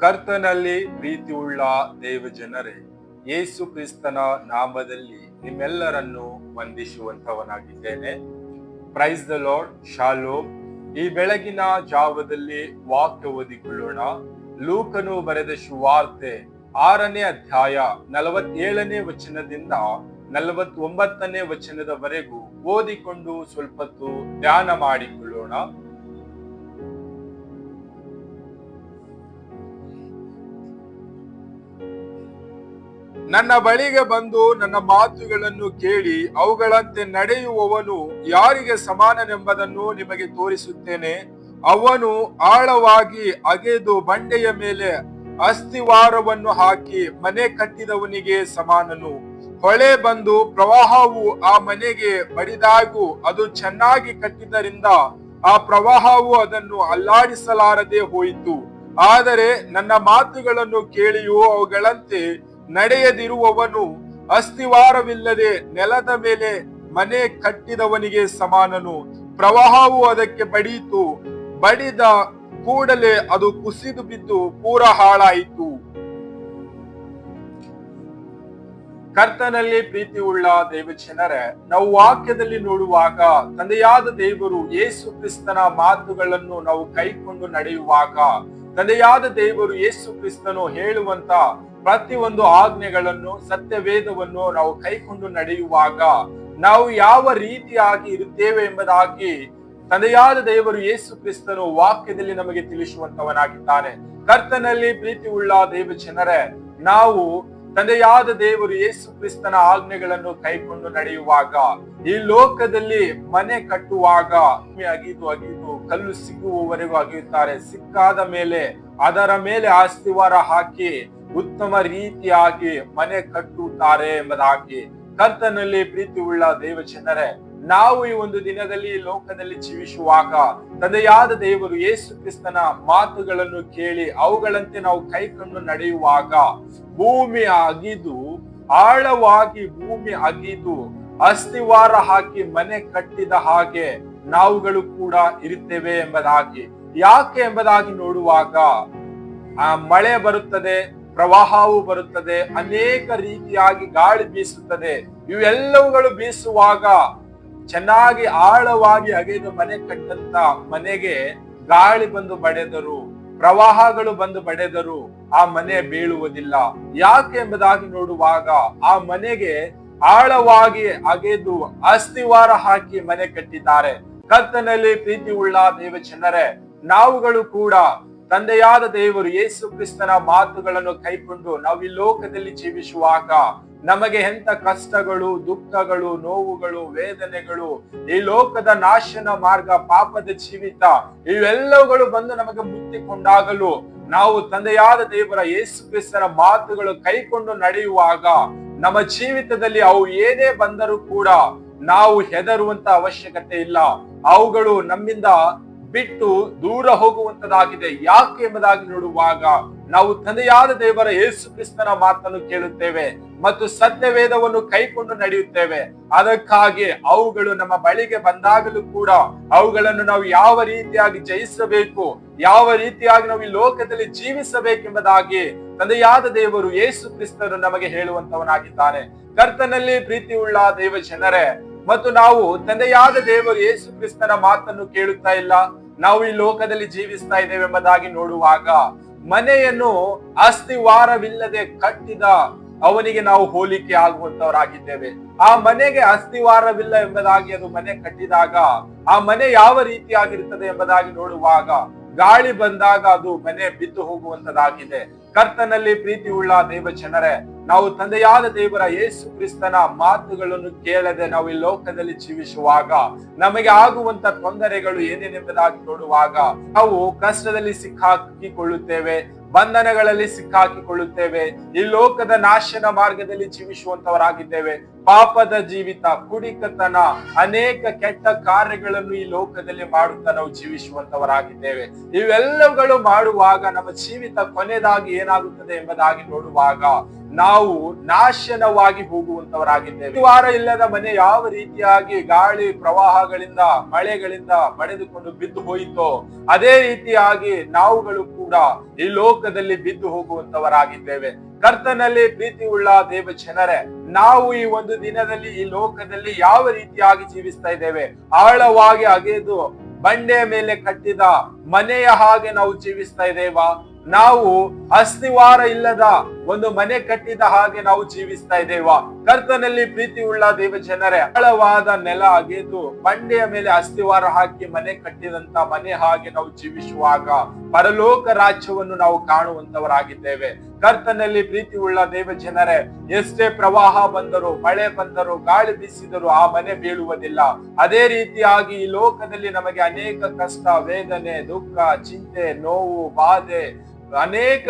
ಕರ್ತನಲ್ಲಿ ಪ್ರೀತಿಯುಳ್ಳ ದೇವ ಜನರೇ ಯೇಸು ಕ್ರಿಸ್ತನ ನಾಮದಲ್ಲಿ ನಿಮ್ಮೆಲ್ಲರನ್ನು ವಂದಿಸುವಂತವನಾಗಿದ್ದೇನೆ ಪ್ರೈಸ್ ದ ಲಾರ್ಡ್ ಶಾಲೋ ಈ ಬೆಳಗಿನ ಜಾವದಲ್ಲಿ ವಾಕ್ಯ ಓದಿಕೊಳ್ಳೋಣ. ಲೂಕನು ಬರೆದ ಶುವಾರ್ತೆ ಆರನೇ ಅಧ್ಯಾಯ ನಲವತ್ತೇಳನೇ ವಚನದಿಂದ ನಲವತ್ತೊಂಬತ್ತನೇ ವಚನದವರೆಗೂ ಓದಿಕೊಂಡು ಸ್ವಲ್ಪತ್ತು ಧ್ಯಾನ ಮಾಡಿಕೊಳ್ಳೋಣ. ನನ್ನ ಬಳಿಗೆ ಬಂದು ನನ್ನ ಮಾತುಗಳನ್ನು ಕೇಳಿ ಅವುಗಳಂತೆ ನಡೆಯುವವನು ಯಾರಿಗೆ ಸಮಾನನೆಂಬುದನ್ನು ನಿಮಗೆ ತೋರಿಸುತ್ತೇನೆ. ಅವನು ಆಳವಾಗಿ ಅಗೆದು ಬಂಡೆಯ ಮೇಲೆ ಅಸ್ಥಿವಾರವನ್ನು ಹಾಕಿ ಮನೆ ಕಟ್ಟಿದವನಿಗೆ ಸಮಾನನು. ಹೊಳೆ ಬಂದು ಪ್ರವಾಹವು ಆ ಮನೆಗೆ ಬಡಿದಾಗೂ ಅದು ಚೆನ್ನಾಗಿ ಕಟ್ಟಿದ್ದರಿಂದ ಆ ಪ್ರವಾಹವು ಅದನ್ನು ಅಲ್ಲಾಡಿಸಲಾರದೆ ಹೋಯಿತು. ಆದರೆ ನನ್ನ ಮಾತುಗಳನ್ನು ಕೇಳಿಯೂ ಅವುಗಳಂತೆ ನಡೆಯದಿರುವವನು ಅಸ್ತಿವಾರವಿಲ್ಲದೆ ನೆಲದ ಮೇಲೆ ಮನೆ ಕಟ್ಟಿದವನಿಗೆ ಸಮಾನನು. ಪ್ರವಾಹವು ಅದಕ್ಕೆ ಬಡಿಯಿತು. ಬಡಿದ ಕೂಡಲೇ ಅದು ಕುಸಿದು ಬಿದ್ದು ಪೂರ ಹಾಳಾಯಿತು. ಕರ್ತನಲ್ಲಿ ಪ್ರೀತಿ ಉಳ್ಳ ದೇವಜನರೇ, ನಾವು ವಾಕ್ಯದಲ್ಲಿ ನೋಡುವಾಗ ತಂದೆಯಾದ ದೇವರು ಯೇಸು ಕ್ರಿಸ್ತನ ಮಾತುಗಳನ್ನು ನಾವು ಕೈಕೊಂಡು ನಡೆಯುವಾಗ ತಂದೆಯಾದ ದೇವರು ಯೇಸು ಕ್ರಿಸ್ತನು ಹೇಳುವಂತ ಪ್ರತಿಯೊಂದು ಆಜ್ಞೆಗಳನ್ನು, ಸತ್ಯವೇದವನ್ನು ನಾವು ಕೈಕೊಂಡು ನಡೆಯುವಾಗ ನಾವು ಯಾವ ರೀತಿಯಾಗಿ ಇರುತ್ತೇವೆ ಎಂಬುದಾಗಿ ತಂದೆಯಾದ ದೇವರು ಯೇಸು ಕ್ರಿಸ್ತನು ವಾಕ್ಯದಲ್ಲಿ ನಮಗೆ ತಿಳಿಸುವಂತವನಾಗಿದ್ದಾನೆ. ಕರ್ತನಲ್ಲಿ ಪ್ರೀತಿ ಉಳ್ಳ ದೇವ ಜನರೇ, ನಾವು ತಂದೆಯಾದ ದೇವರು ಯೇಸು ಕ್ರಿಸ್ತನ ಆಜ್ಞೆಗಳನ್ನು ಕೈಕೊಂಡು ನಡೆಯುವಾಗ, ಈ ಲೋಕದಲ್ಲಿ ಮನೆ ಕಟ್ಟುವಾಗ ಅಗಿದು ಅಗಿದು ಕಲ್ಲು ಸಿಗುವವರೆಗೂ ಅಗೆಯುತ್ತಾರೆ. ಸಿಕ್ಕಾದ ಮೇಲೆ ಅದರ ಮೇಲೆ ಆಸ್ತಿವಾರ ಹಾಕಿ ಉತ್ತಮ ರೀತಿಯಾಗಿ ಮನೆ ಕಟ್ಟುತ್ತಾರೆ ಎಂಬುದಾಗಿ ಕರ್ತನಲ್ಲಿ ಪ್ರೀತಿ ಉಳ್ಳ ದೇವ ಜನರೇ ನಾವು ಈ ಒಂದು ದಿನದಲ್ಲಿ ಲೋಕದಲ್ಲಿ ಜೀವಿಸುವಾಗ ತಂದೆಯಾದ ದೇವರು ಯೇಸು ಕ್ರಿಸ್ತನ ಮಾತುಗಳನ್ನು ಕೇಳಿ ಅವುಗಳಂತೆ ನಾವು ಕೈಕೊಂಡು ನಡೆಯುವಾಗ ಭೂಮಿ ಅಗಿದು, ಆಳವಾಗಿ ಭೂಮಿ ಅಗಿದು ಅಸ್ಥಿವಾರ ಹಾಕಿ ಮನೆ ಕಟ್ಟಿದ ಹಾಗೆ ನಾವುಗಳು ಕೂಡ ಇರುತ್ತೇವೆ ಎಂಬುದಾಗಿ ಯಾಕೆ ಎಂಬುದಾಗಿ ನೋಡುವಾಗ, ಆ ಮಳೆ ಬರುತ್ತದೆ, ಪ್ರವಾಹವು ಬರುತ್ತದೆ, ಅನೇಕ ರೀತಿಯಾಗಿ ಗಾಳಿ ಬೀಸುತ್ತದೆ. ಇವೆಲ್ಲವುಗಳು ಬೀಸುವಾಗ ಚೆನ್ನಾಗಿ ಆಳವಾಗಿ ಅಗೆದು ಮನೆ ಕಟ್ಟಂತ ಮನೆಗೆ ಗಾಳಿ ಬಂದು ಬಡೆದರು, ಪ್ರವಾಹಗಳು ಬಂದು ಬಡೆದರು, ಆ ಮನೆ ಬೀಳುವುದಿಲ್ಲ. ಯಾಕೆ ಎಂಬುದಾಗಿ ನೋಡುವಾಗ, ಆ ಮನೆಗೆ ಆಳವಾಗಿ ಅಗೆದು ಅಸ್ತಿವಾರ ಹಾಕಿ ಮನೆ ಕಟ್ಟಿದ್ದಾರೆ. ಕತ್ತನಲ್ಲಿ ಪ್ರೀತಿ ಉಳ್ಳ ದೇವ ಜನರೇ ನಾವುಗಳು ಕೂಡ ತಂದೆಯಾದ ದೇವರು ಯೇಸು ಕ್ರಿಸ್ತನ ಮಾತುಗಳನ್ನು ಕೈಕೊಂಡು ನಾವು ಈ ಲೋಕದಲ್ಲಿ ಜೀವಿಸುವಾಗ ನಮಗೆ ಎಂತ ಕಷ್ಟಗಳು, ದುಃಖಗಳು, ನೋವುಗಳು, ವೇದನೆಗಳು, ಈ ಲೋಕದ ನಾಶನ ಮಾರ್ಗ, ಪಾಪದ ಜೀವಿತ, ಇವೆಲ್ಲವುಗಳು ಬಂದು ನಮಗೆ ಮುತ್ತಿಕೊಂಡಾಗಲು ನಾವು ತಂದೆಯಾದ ದೇವರ ಯೇಸು ಕ್ರಿಸ್ತನ ಮಾತುಗಳು ಕೈಕೊಂಡು ನಡೆಯುವಾಗ ನಮ್ಮ ಜೀವಿತದಲ್ಲಿ ಅವು ಏನೇ ಬಂದರೂ ಕೂಡ ನಾವು ಹೆದರುವಂತ ಅವಶ್ಯಕತೆ ಇಲ್ಲ. ಅವುಗಳು ನಮ್ಮಿಂದ ಬಿಟ್ಟು ದೂರ ಹೋಗುವಂತದಾಗಿದೆ. ಯಾಕೆ ಎಂಬುದಾಗಿ ನೋಡುವಾಗ ನಾವು ತಂದೆಯಾದ ದೇವರ ಯೇಸು ಕ್ರಿಸ್ತನ ಮಾತನ್ನು ಕೇಳುತ್ತೇವೆ ಮತ್ತು ಸತ್ಯವೇದವನ್ನು ಕೈಕೊಂಡು ನಡೆಯುತ್ತೇವೆ. ಅದಕ್ಕಾಗಿ ಅವುಗಳು ನಮ್ಮ ಬಳಿಗೆ ಬಂದಾಗಲೂ ಕೂಡ ಅವುಗಳನ್ನು ನಾವು ಯಾವ ರೀತಿಯಾಗಿ ಜಯಿಸಬೇಕು, ಯಾವ ರೀತಿಯಾಗಿ ನಾವು ಈ ಲೋಕದಲ್ಲಿ ಜೀವಿಸಬೇಕೆಂಬುದಾಗಿ ತಂದೆಯಾದ ದೇವರು ಯೇಸು ಕ್ರಿಸ್ತನು ನಮಗೆ ಹೇಳುವಂತವನಾಗಿದ್ದಾನೆ. ಕರ್ತನಲ್ಲಿ ಪ್ರೀತಿ ಉಳ್ಳ ದೇವ ಜನರೇ ಮತ್ತು ನಾವು ತಂದೆಯಾದ ದೇವರು ಯೇಸು ಕ್ರಿಸ್ತನ ಮಾತನ್ನು ಕೇಳುತ್ತಾ ಇಲ್ಲ? ನಾವು ಈ ಲೋಕದಲ್ಲಿ ಜೀವಿಸ್ತಾ ಇದ್ದೇವೆ ಎಂಬುದಾಗಿ ನೋಡುವಾಗ ಮನೆಯನ್ನು ಅಸ್ಥಿವಾರವಿಲ್ಲದೆ ಕಟ್ಟಿದ ಅವನಿಗೆ ನಾವು ಹೋಲಿಕೆ ಆಗುವಂತವರಾಗಿದ್ದೇವೆ ಆ ಮನೆಗೆ ಅಸ್ಥಿವಾರವಿಲ್ಲ ಎಂಬುದಾಗಿ ಅದು ಮನೆ ಕಟ್ಟಿದಾಗ ಆ ಮನೆ ಯಾವ ರೀತಿಯಾಗಿರುತ್ತದೆ ಎಂಬುದಾಗಿ ನೋಡುವಾಗ ಗಾಳಿ ಬಂದಾಗ ಅದು ಮನೆ ಬಿದ್ದು ಹೋಗುವಂತದಾಗಿದೆ ಕರ್ತನಲ್ಲಿ ಪ್ರೀತಿ ಉಳ್ಳ ದೇವ ಜನರೇ ನಾವು ತಂದೆಯಾದ ದೇವರ ಯೇಸು ಕ್ರಿಸ್ತನ ಮಾತುಗಳನ್ನು ಕೇಳದೆ ನಾವು ಈ ಲೋಕದಲ್ಲಿ ಜೀವಿಸುವಾಗ ನಮಗೆ ಆಗುವಂತ ತೊಂದರೆಗಳು ಏನೇನೆಂಬುದಾಗಿ ನೋಡುವಾಗ ನಾವು ಕಷ್ಟದಲ್ಲಿ ಸಿಕ್ಕಾಕಿಕೊಳ್ಳುತ್ತೇವೆ, ಬಂಧನಗಳಲ್ಲಿ ಸಿಕ್ಕಾಕಿಕೊಳ್ಳುತ್ತೇವೆ, ಈ ಲೋಕದ ನಾಶನ ಮಾರ್ಗದಲ್ಲಿ ಜೀವಿಸುವಂತವರಾಗಿದ್ದೇವೆ. ಪಾಪದ ಜೀವಿತ, ಕುಡಿಕತನ, ಅನೇಕ ಕೆಟ್ಟ ಕಾರ್ಯಗಳನ್ನು ಈ ಲೋಕದಲ್ಲಿ ಮಾಡುತ್ತಾ ನಾವು ಜೀವಿಸುವಂತವರಾಗಿದ್ದೇವೆ. ಇವೆಲ್ಲವುಗಳು ಮಾಡುವಾಗ ನಮ್ಮ ಜೀವಿತ ಕೊನೆಯದಾಗಿ ಏನಾಗುತ್ತದೆ ಎಂಬುದಾಗಿ ನೋಡುವಾಗ ನಾವು ನಾಶನವಾಗಿ ಹೋಗುವಂತವರಾಗಿದ್ದೇವೆ. ವಾರ ಇಲ್ಲದ ಮನೆ ಯಾವ ರೀತಿಯಾಗಿ ಗಾಳಿ ಪ್ರವಾಹಗಳಿಂದ, ಮಳೆಗಳಿಂದ ಬಡೆದುಕೊಂಡು ಬಿದ್ದು ಹೋಯಿತೋ, ಅದೇ ರೀತಿಯಾಗಿ ನಾವುಗಳು ಕೂಡ ಈ ಲೋಕದಲ್ಲಿ ಬಿದ್ದು ಹೋಗುವಂತವರಾಗಿದ್ದೇವೆ. ಕರ್ತನಲ್ಲಿ ಪ್ರೀತಿ ಉಳ್ಳ ದೇವ ಜನರೇ ನಾವು ಈ ಒಂದು ದಿನದಲ್ಲಿ ಈ ಲೋಕದಲ್ಲಿ ಯಾವ ರೀತಿಯಾಗಿ ಜೀವಿಸ್ತಾ ಇದ್ದೇವೆ? ಆಳವಾಗಿ ಅಗೆದು ಬಂಡೆಯ ಮೇಲೆ ಕಟ್ಟಿದ ಮನೆಯ ಹಾಗೆ ನಾವು ಜೀವಿಸ್ತಾ ಇದ್ದೇವಾ? ನಾವು ಅಸ್ತಿವಾರ ಇಲ್ಲದ ಒಂದು ಮನೆ ಕಟ್ಟಿದ ಹಾಗೆ ನಾವು ಜೀವಿಸ್ತಾ ಇದ್ದೇವ? ಕರ್ತನಲ್ಲಿ ಪ್ರೀತಿ ಉಳ್ಳ ದೇವ ಜನರೇ ಆಳವಾದ ನೆಲ ಅಗೆದು ಬಂಡೆಯ ಮೇಲೆ ಅಸ್ತಿವಾರ ಹಾಕಿ ಮನೆ ಕಟ್ಟಿದಂತ ಮನೆ ಹಾಗೆ ನಾವು ಜೀವಿಸುವಾಗ ಪರಲೋಕ ರಾಜ್ಯವನ್ನು ನಾವು ಕಾಣುವಂತವರಾಗಿದ್ದೇವೆ. ಕರ್ತನಲ್ಲಿ ಪ್ರೀತಿ ಉಳ್ಳ ದೇವ ಜನರೇ ಎಷ್ಟೇ ಪ್ರವಾಹ ಬಂದರೂ, ಮಳೆ ಬಂದರೂ, ಗಾಳಿ ಬೀಸಿದರೂ ಆ ಮನೆ ಬೀಳುವುದಿಲ್ಲ. ಅದೇ ರೀತಿಯಾಗಿ ಈ ಲೋಕದಲ್ಲಿ ನಮಗೆ ಅನೇಕ ಕಷ್ಟ, ವೇದನೆ, ದುಃಖ, ಚಿಂತೆ, ನೋವು, ಬಾಧೆ, ಅನೇಕ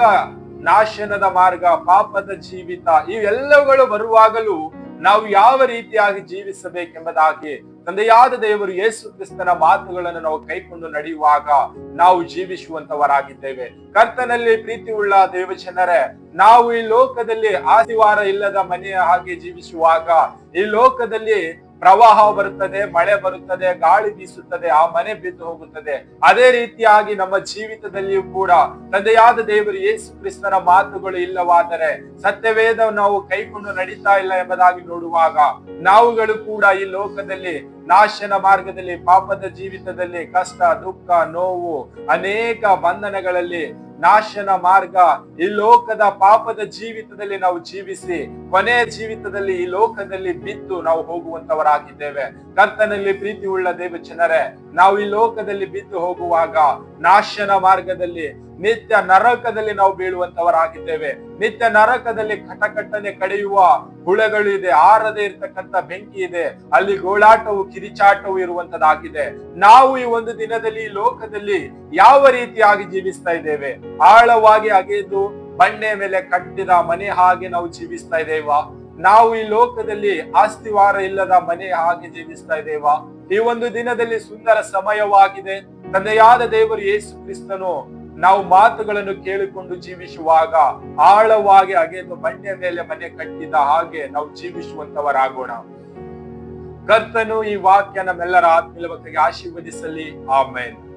ನಾಶನದ ಮಾರ್ಗ, ಪಾಪದ ಜೀವಿತ, ಇವೆಲ್ಲವುಗಳು ಬರುವಾಗಲೂ ನಾವು ಯಾವ ರೀತಿಯಾಗಿ ಜೀವಿಸಬೇಕೆಂಬುದಾಗಿ ತಂದೆಯಾದ ದೇವರು ಯೇಸು ಕ್ರಿಸ್ತನ ಮಾತುಗಳನ್ನು ನಾವು ಕೈಕೊಂಡು ನಡೆಯುವಾಗ ನಾವು ಜೀವಿಸುವಂತವರಾಗಿದ್ದೇವೆ. ಕರ್ತನಲ್ಲಿ ಪ್ರೀತಿ ಉಳ್ಳ ದೇವಜನರೇ, ನಾವು ಈ ಲೋಕದಲ್ಲಿ ಆದಿವಾರ ಇಲ್ಲದ ಮನೆಯ ಹಾಗೆ ಜೀವಿಸುವಾಗ ಈ ಲೋಕದಲ್ಲಿ ಪ್ರವಾಹ ಬರುತ್ತದೆ, ಮಳೆ ಬರುತ್ತದೆ, ಗಾಳಿ ಬೀಸುತ್ತದೆ, ಆ ಮನೆ ಬಿದ್ದು ಹೋಗುತ್ತದೆ. ಅದೇ ರೀತಿಯಾಗಿ ನಮ್ಮ ಜೀವಿತದಲ್ಲಿಯೂ ಕೂಡ ತಂದೆಯಾದ ದೇವರು ಯೇಸು ಕ್ರಿಸ್ತನ ಮಾತುಗಳು ಇಲ್ಲವಾದರೆ ಸತ್ಯವೇದ ನಾವು ಕೈಕೊಂಡು ನಡೀತಾ ಇಲ್ಲ ಎಂಬುದಾಗಿ ನೋಡುವಾಗ ನಾವುಗಳು ಕೂಡ ಈ ಲೋಕದಲ್ಲಿ ನಾಶನ ಮಾರ್ಗದಲ್ಲಿ, ಪಾಪದ ಜೀವಿತದಲ್ಲಿ ಕಷ್ಟ, ದುಃಖ, ನೋವು, ಅನೇಕ ಬಂಧನಗಳಲ್ಲಿ ನಾಶನ ಮಾರ್ಗ ಈ ಲೋಕದ ಪಾಪದ ಜೀವಿತದಲ್ಲಿ ನಾವು ಜೀವಿಸಿ ಕೊನೆಯ ಜೀವಿತದಲ್ಲಿ ಈ ಲೋಕದಲ್ಲಿ ಬಿದ್ದು ನಾವು ಹೋಗುವಂತವರಾಗಿದ್ದೇವೆ ಕರ್ತನಲ್ಲಿ ಪ್ರೀತಿ ಉಳ್ಳ ದೇವ ಜನರೇ ನಾವು ಈ ಲೋಕದಲ್ಲಿ ಬಿದ್ದು ಹೋಗುವಾಗ ನಾಶನ ಮಾರ್ಗದಲ್ಲಿ ನಿತ್ಯ ನರಕದಲ್ಲಿ ನಾವು ಬೀಳುವಂತವರಾಗಿದ್ದೇವೆ. ನಿತ್ಯ ನರಕದಲ್ಲಿ ಕಟಕಟ್ಟನೆ ಕಡಿಯುವ ಹುಳಗಳು ಇದೆ, ಆರದೆ ಇರ್ತಕ್ಕಂತ ಬೆಂಕಿ ಇದೆ, ಅಲ್ಲಿ ಗೋಳಾಟವು ಕಿರಿಚಾಟವು ಇರುವಂತದಾಗಿದೆ ನಾವು ಈ ಒಂದು ದಿನದಲ್ಲಿ ಈ ಲೋಕದಲ್ಲಿ ಯಾವ ರೀತಿಯಾಗಿ ಜೀವಿಸ್ತಾ ಇದ್ದೇವೆ? ಆಳವಾಗಿ ಅಗೆದು ಬಂಡೆ ಮೇಲೆ ಕಟ್ಟಿದ ಮನೆ ಹಾಗೆ ನಾವು ಜೀವಿಸ್ತಾ ಇದ್ದೇವಾ? ನಾವು ಈ ಲೋಕದಲ್ಲಿ ಆಸ್ತಿವಾರ ಇಲ್ಲದ ಮನೆ ಹಾಗೆ ಜೀವಿಸ್ತಾ ಇದ್ದೇವಾ? ಈ ಒಂದು ದಿನದಲ್ಲಿ ಸುಂದರ ಸಮಯವಾಗಿದೆ. ತಂದೆಯಾದ ದೇವರು ಯೇಸು ಕ್ರಿಸ್ತನು ನಾವು ಮಾತುಗಳನ್ನು ಕೇಳಿಕೊಂಡು ಜೀವಿಸುವಾಗ ಆಳವಾಗಿ ಅಗೆದು ಮನೆ ಮೇಲೆ ಮನೆ ಕಟ್ಟಿದ ಹಾಗೆ ನಾವು ಜೀವಿಸುವಂತವರಾಗೋಣ. ಕರ್ತನು ಈ ವಾಕ್ಯ ನಮ್ಮೆಲ್ಲರ ಆತ್ಮೀಯ ಬಗ್ಗೆ ಆಶೀರ್ವದಿಸಲಿ. ಆಮೇನ್.